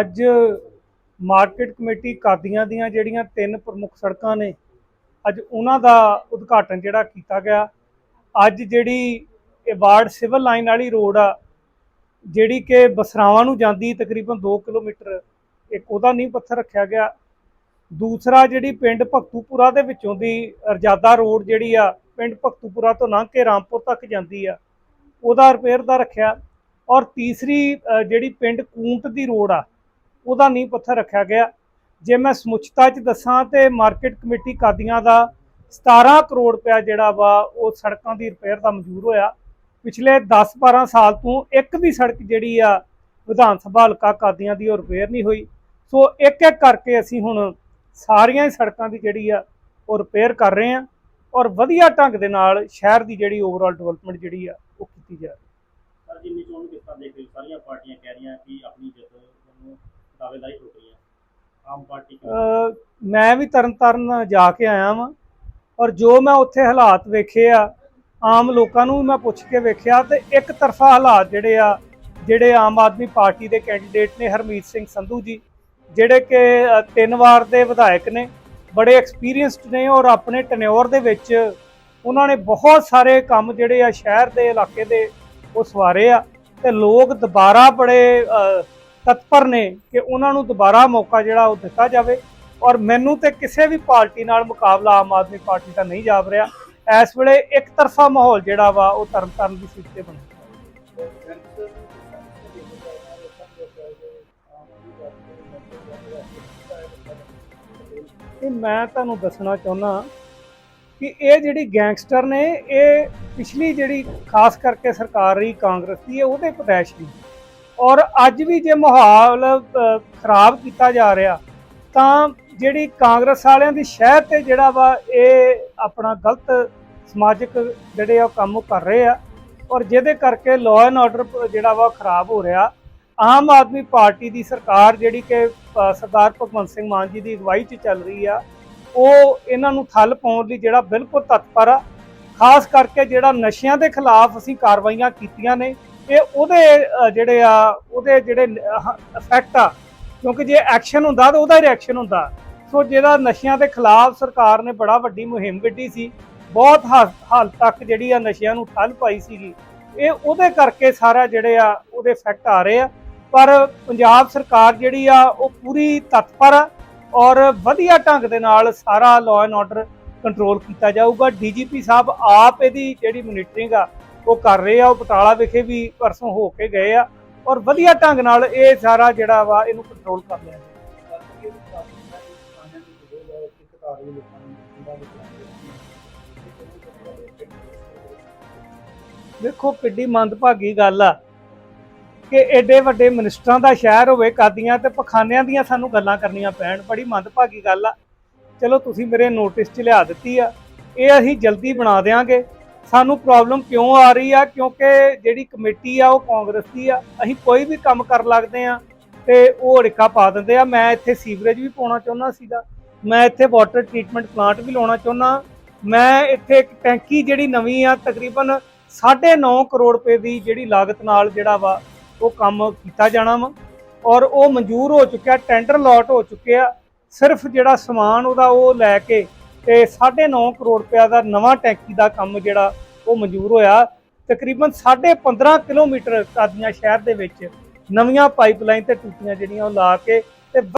ਅੱਜ market committee ਕਾਦੀਆਂ ਦੀਆਂ ਜਿਹੜੀਆਂ ਤਿੰਨ ਪ੍ਰਮੁੱਖ ਸੜਕਾਂ ਨੇ, ਅੱਜ ਉਹਨਾਂ ਦਾ ਉਦਘਾਟਨ ਜਿਹੜਾ ਕੀਤਾ ਗਿਆ। ਅੱਜ ਜਿਹੜੀ ਇਹ ਵਾਰਡ ਸਿਵਲ ਲਾਈਨ ਵਾਲੀ ਰੋਡ ਆ, ਜਿਹੜੀ ਕਿ ਬਸਰਾਵਾਂ ਨੂੰ ਜਾਂਦੀ ਤਕਰੀਬਨ 2 ਕਿਲੋਮੀਟਰ, ਇੱਕ ਉਹਦਾ ਨੀਂਹ ਪੱਥਰ ਰੱਖਿਆ ਗਿਆ। ਦੂਸਰਾ ਜਿਹੜੀ ਪਿੰਡ ਭਗਤੂਪੁਰਾ ਦੇ ਵਿੱਚੋਂ ਦੀ ਰਜਾਦਾ ਰੋਡ ਜਿਹੜੀ ਆ, ਪਿੰਡ ਭਗਤੂਪੁਰਾ ਤੋਂ ਲੰਘ ਕੇ ਰਾਮਪੁਰ ਤੱਕ ਜਾਂਦੀ ਆ, ਉਹਦਾ ਰਿਪੇਅਰ ਦਾ ਰੱਖਿਆ। ਔਰ ਤੀਸਰੀ ਜਿਹੜੀ ਪਿੰਡ ਕੂੰਟ ਦੀ ਰੋਡ ਆ ਉਹਦਾ ਨੀਂਹ ਪੱਥਰ ਰੱਖਿਆ ਗਿਆ। ਜੇ ਮੈਂ ਸਮੁੱਚਤਾ 'ਚ ਦੱਸਾਂ ਤੇ ਮਾਰਕੀਟ ਕਮੇਟੀ ਕਾਦੀਆਂ ਦਾ 17 ਕਰੋੜ ਰੁਪਇਆ ਜਿਹੜਾ ਵਾ, ਉਹ ਸੜਕਾਂ ਦੀ ਰਿਪੇਅਰ ਦਾ ਮਨਜ਼ੂਰ ਹੋਇਆ। ਪਿਛਲੇ 10-12 ਸਾਲ ਤੋਂ ਇੱਕ ਵੀ ਸੜਕ ਜਿਹੜੀ ਆ, ਵਿਧਾਨ ਸਭਾ ਹਲਕਾ ਕਾਦੀਆਂ ਦੀ ਉਹ ਰਿਪੇਅਰ ਨਹੀਂ ਹੋਈ। ਸੋ ਇੱਕ ਇੱਕ ਕਰਕੇ ਅਸੀਂ ਹੁਣ ਸਾਰੀਆਂ ਹੀ ਸੜਕਾਂ ਦੀ ਜਿਹੜੀ ਆ, ਉਹ ਰਿਪੇਅਰ ਕਰ ਰਹੇ ਆ ਔਰ ਵਧੀਆ ਢੰਗ ਦੇ ਨਾਲ ਸ਼ਹਿਰ ਦੀ ਜਿਹੜੀ ਓਵਰਆਲ ਡਿਵੈਲਪਮੈਂਟ ਜਿਹੜੀ ਆ, ਉਹ ਕੀਤੀ ਜਾ ਰਹੀ ਹੈ। ਸਰ, ਜਿੰਨੀ ਚੋਣ ਕਿਸ ਤਰ੍ਹਾਂ ਦੇਖ ਰਹੀ ਸਾਰੀਆਂ ਪਾਰਟੀਆਂ ਕਹਿ ਰਹੀਆਂ ਕਿ ਆਪਣੀ ਜਿੱਤ ਨੂੰ ਦਾਅਵੇਦਾਰੀ ਠੋਕ ਰਹੀਆਂ ਆਮ ਪਾਰਟੀ ਮੈਂ ਵੀ ਤਰਨਤਾਰਨ ਜਾ ਕੇ ਆਇਆ ਵਾਂ ਔਰ ਜੋ ਮੈਂ ਉੱਥੇ ਹਾਲਾਤ ਵੇਖੇ ਆ, ਆਮ ਲੋਕਾਂ ਨੂੰ ਮੈਂ ਪੁੱਛ ਕੇ ਵੇਖਿਆ ਤੇ ਇੱਕ ਤਰਫਾ ਹਾਲਾਤ ਜਿਹੜੇ ਆ, ਜਿਹੜੇ ਆਮ ਆਦਮੀ ਪਾਰਟੀ ਦੇ ਕੈਂਡੀਡੇਟ ਨੇ ਹਰਮੀਤ ਸਿੰਘ ਸੰਧੂ ਜੀ, ਜਿਹੜੇ ਕਿ ਤਿੰਨ ਵਾਰ ਦੇ ਵਿਧਾਇਕ ਨੇ, ਬੜੇ ਐਕਸਪੀਰੀਅੰਸਡ ਨੇ ਔਰ ਆਪਣੇ ਟਨਿਓਰ ਦੇ ਵਿੱਚ ਉਹਨਾਂ ਨੇ ਬਹੁਤ ਸਾਰੇ ਕੰਮ ਜਿਹੜੇ ਆ ਸ਼ਹਿਰ ਦੇ ਇਲਾਕੇ ਦੇ ਉਹ ਸਵਾਰੇ ਆ ਤੇ ਲੋਕ ਦੁਬਾਰਾ ਬੜੇ ਤਤਪਰ ਨੇ ਕਿ ਉਹਨਾਂ ਨੂੰ ਦੁਬਾਰਾ ਮੌਕਾ ਜਿਹੜਾ ਉਹ ਦਿੱਤਾ ਜਾਵੇ। ਔਰ ਮੈਨੂੰ ਤੇ ਕਿਸੇ ਵੀ ਪਾਰਟੀ ਨਾਲ ਮੁਕਾਬਲਾ ਆਮ ਆਦਮੀ ਪਾਰਟੀ ਦਾ ਨਹੀਂ ਜਾਪ ਰਿਹਾ। ਇਸ ਵੇਲੇ ਇੱਕ ਤਰਫਾ ਮਾਹੌਲ ਜਿਹੜਾ ਵਾ ਉਹ ਤਰਨਤਾਰਨ ਦੀ ਸੀਟ ਤੇ ਬਣਿਆ ਤੇ ਮੈਂ ਤੁਹਾਨੂੰ ਦੱਸਣਾ ਚਾਹੁੰਦਾ ਕਿ ਇਹ ਜਿਹੜੀ ਗੈਂਗਸਟਰ ਨੇ, ਇਹ ਪਿਛਲੀ ਜਿਹੜੀ ਖਾਸ ਕਰਕੇ ਸਰਕਾਰ ਰਹੀ ਕਾਂਗਰਸ ਦੀ ਹੈ ਉਹਦੇ ਪਦੈਸ਼ ਦੀ। ਔਰ ਅੱਜ ਵੀ ਜੇ ਮਾਹੌਲ ਖਰਾਬ ਕੀਤਾ ਜਾ ਰਿਹਾ, ਤਾਂ ਜਿਹੜੀ ਕਾਂਗਰਸ ਵਾਲਿਆਂ ਦੀ ਸ਼ਹਿਰ ਤੇ ਜਿਹੜਾ ਵਾ, ਇਹ ਆਪਣਾ ਗਲਤ ਸਮਾਜਿਕ ਜਿਹੜੇ ਆ, ਉਹ ਕੰਮ ਉਹ ਕਰ ਰਹੇ ਆ। ਔਰ ਜਿਹਦੇ ਕਰਕੇ ਲਾਅ ਐਂਡ ਆਰਡਰ ਜਿਹੜਾ ਵਾ, ਉਹ ਖਰਾਬ ਹੋ ਰਿਹਾ। ਆਮ ਆਦਮੀ ਪਾਰਟੀ ਦੀ ਸਰਕਾਰ ਜਿਹੜੀ ਕਿ ਸਰਦਾਰ ਭਗਵੰਤ ਸਿੰਘ ਮਾਨ ਜੀ ਦੀ ਅਗਵਾਈ 'ਚ ਚੱਲ ਰਹੀ ਆ, ਉਹ ਇਹਨਾਂ ਨੂੰ ਥੱਲ ਪਾਉਣ ਲਈ ਜਿਹੜਾ ਬਿਲਕੁਲ ਤਤਪਰ ਆ। ਖਾਸ ਕਰਕੇ ਜਿਹੜਾ ਨਸ਼ਿਆਂ ਦੇ ਖਿਲਾਫ ਅਸੀਂ ਕਾਰਵਾਈਆਂ ਕੀਤੀਆਂ ਨੇ ਇਹ ਉਹਦੇ ਜਿਹੜੇ ਆ, ਉਹਦੇ ਜਿਹੜੇ ਇਫੈਕਟ ਆ, ਕਿਉਂਕਿ ਜੇ ਐਕਸ਼ਨ ਹੁੰਦਾ ਤਾਂ ਉਹਦਾ ਰਿਐਕਸ਼ਨ ਹੁੰਦਾ। ਸੋ ਜਿਹੜਾ ਨਸ਼ਿਆਂ ਦੇ ਖਿਲਾਫ ਸਰਕਾਰ ਨੇ ਬੜਾ ਵੱਡੀ ਮੁਹਿੰਮ ਵਿੱਢੀ ਸੀ, ਬਹੁਤ ਹੱਦ ਹਾਲ ਤੱਕ ਜਿਹੜੀ ਆ ਨਸ਼ਿਆਂ ਨੂੰ ਠੱਲ ਪਾਈ ਸੀਗੀ, ਇਹ ਉਹਦੇ ਕਰਕੇ ਸਾਰਾ ਜਿਹੜੇ ਆ, ਉਹਦੇ ਇਫੈਕਟ ਆ ਰਹੇ ਆ। ਪਰ ਪੰਜਾਬ ਸਰਕਾਰ ਜਿਹੜੀ ਆ, ਉਹ ਪੂਰੀ ਤਤਪਰ ਆ ਔਰ ਵਧੀਆ ਢੰਗ ਦੇ ਨਾਲ ਸਾਰਾ ਲਾਅ ਐਂਡ ਆਰਡਰ ਕੰਟਰੋਲ ਕੀਤਾ ਜਾਊਗਾ। ਡੀਜੀਪੀ ਸਾਹਿਬ ਆਪ ਇਹਦੀ ਜਿਹੜੀ ਮੋਨੀਟਰਿੰਗ ਆ ਉਹ ਕਰ ਰਹੇ ਆ, ਉਹ ਬਟਾਲਾ ਵਿਖੇ ਵੀ ਪਰਸੋਂ ਹੋ ਕੇ ਗਏ ਆ ਔਰ ਵਧੀਆ ਢੰਗ ਨਾਲ ਇਹ ਸਾਰਾ ਜਿਹੜਾ ਵਾ ਇਹਨੂੰ ਕੰਟਰੋਲ ਕਰ ਲਿਆ ਦੇਖੋ, ਕਿੱਡੀ ਮੰਦਭਾਗੀ ਗੱਲ ਆ ਕਿ ਐਡੇ ਵੱਡੇ ਮਿਨਿਸਟਰਾਂ ਦਾ ਸ਼ਹਿਰ ਹੋਵੇ, ਕਾਦੀਆਂ ਤੇ ਪਖਾਨਿਆਂ ਦੀਆਂ ਸਾਨੂੰ ਗੱਲਾਂ ਕਰਨੀਆਂ ਪੈਣ, ਬੜੀ ਮੰਦਭਾਗੀ ਗੱਲ ਆ। ਚਲੋ, ਤੁਸੀਂ ਮੇਰੇ ਨੋਟਿਸ 'ਚ ਲਿਆ ਦਿੱਤੀ ਆ, ਇਹ ਅਸੀਂ ਜਲਦੀ ਬਣਾ ਦੇਾਂਗੇ ਸਾਨੂੰ ਪ੍ਰੋਬਲਮ ਕਿਉਂ ਆ ਰਹੀ ਆ? ਕਿਉਂਕਿ ਜਿਹੜੀ ਕਮੇਟੀ ਆ, ਉਹ ਕਾਂਗਰਸ ਦੀ ਆ। ਅਸੀਂ ਕੋਈ ਵੀ ਕੰਮ ਕਰਨ ਲੱਗਦੇ ਆ ਤੇ ਉਹ ਅੜਿੱਕਾ ਪਾ ਦਿੰਦੇ ਆ। ਮੈਂ ਇੱਥੇ ਸੀਵਰੇਜ ਵੀ ਪਾਉਣਾ ਚਾਹੁੰਦਾ ਸੀਗਾ। ਮੈਂ ਇੱਥੇ ਵਾਟਰ ਟ੍ਰੀਟਮੈਂਟ ਪਲਾਂਟ ਵੀ ਲਾਉਣਾ ਚਾਹੁੰਦਾ। ਮੈਂ ਇੱਥੇ ਇੱਕ ਟੈਂਕੀ ਜਿਹੜੀ ਨਵੀਂ ਆ, ਤਕਰੀਬਨ 9.5 ਕਰੋੜ ਰੁਪਏ ਦੀ ਜਿਹੜੀ ਲਾਗਤ ਨਾਲ ਜਿਹੜਾ ਵਾ, ਉਹ ਕੰਮ ਕੀਤਾ ਜਾਣਾ ਵਾ। ਔਰ ਉਹ ਮਨਜ਼ੂਰ ਹੋ ਚੁੱਕਿਆ ਟੈਂਡਰ ਲਾਟ ਹੋ ਚੁੱਕਿਆ ਸਿਰਫ ਜਿਹੜਾ ਸਮਾਨ ਉਹਦਾ ਉਹ ਲੈ ਕੇ ਤੇ 9.5 ਕਰੋੜ ਰੁਪਇਆ ਦਾ ਨਵਾਂ ਟੈਂਕੀ ਦਾ ਕੰਮ ਜਿਹੜਾ ਉਹ ਮਨਜ਼ੂਰ ਹੋਇਆ। ਤਕਰੀਬਨ 15.5 ਕਿਲੋਮੀਟਰ ਕਾਦੀਆਂ ਸ਼ਹਿਰ ਦੇ ਵਿੱਚ ਨਵੀਆਂ ਪਾਈਪਲਾਈਨ ਤੇ ਟੂਟੀਆਂ ਜਿਹੜੀਆਂ ਉਹ ਲਾ ਕੇ ਤੇ